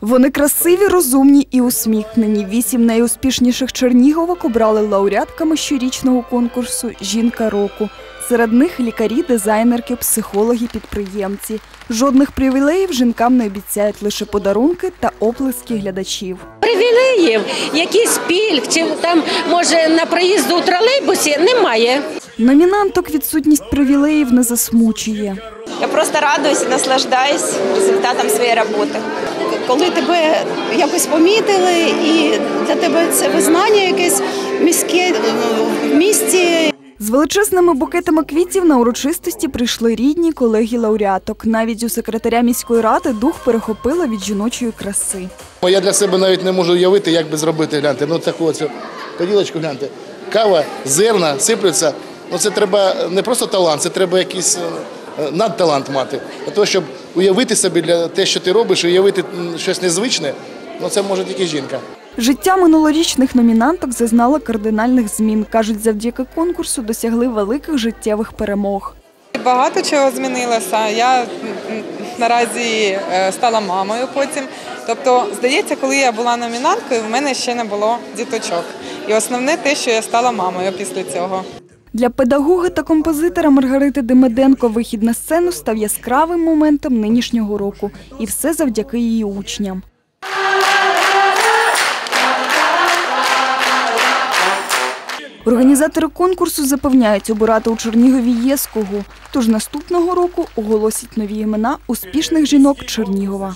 Вони красиві, розумні і усміхнені. Вісім найуспішніших черніговок обрали лауреатками щорічного конкурсу Жінка року. Серед них лікарі, дизайнерки, психологи, підприємці. Жодних привілеїв жінкам не обіцяють лише подарунки та оплески глядачів. Привілеїв, якийсь пільг, чи там може на проїзду у тролейбусі немає. Номінанток відсутність привілеїв не засмучує. Я просто радуюсь і наслаждаюсь результатом своєї роботи. Коли тебе якось помітили, і для тебе це визнання якесь міське в місті. З величезними букетами квітів на урочистості прийшли рідні колеги лауреаток. Навіть у секретаря міської ради дух перехопила від жіночої краси. Я для себе навіть не можу уявити, як би зробити, гляньте. Ну таку оцю поділочку гляньте. Кава, зерна сиплються. Ну це треба не просто талант, це треба якийсь е, надталант мати. Для того, щоб уявити собі для те, що ти робиш, уявити щось незвичне, ну це може тільки жінка. Життя минулорічних номінанток зазнало кардинальних змін. Кажуть, завдяки конкурсу досягли великих життєвих перемог. Багато чого змінилося. Я наразі е, стала мамою потім. Тобто, здається, коли я була номінанткою, в мене ще не було діточок. І основне те, що я стала мамою після цього. Для педагога та композитора Маргарити Демиденко вихід на сцену став яскравим моментом нинішнього року. І все завдяки її учням. Організатори конкурсу запевняють, обирати у Чернігові є з кого. Тож наступного року оголосять нові імена успішних жінок Чернігова.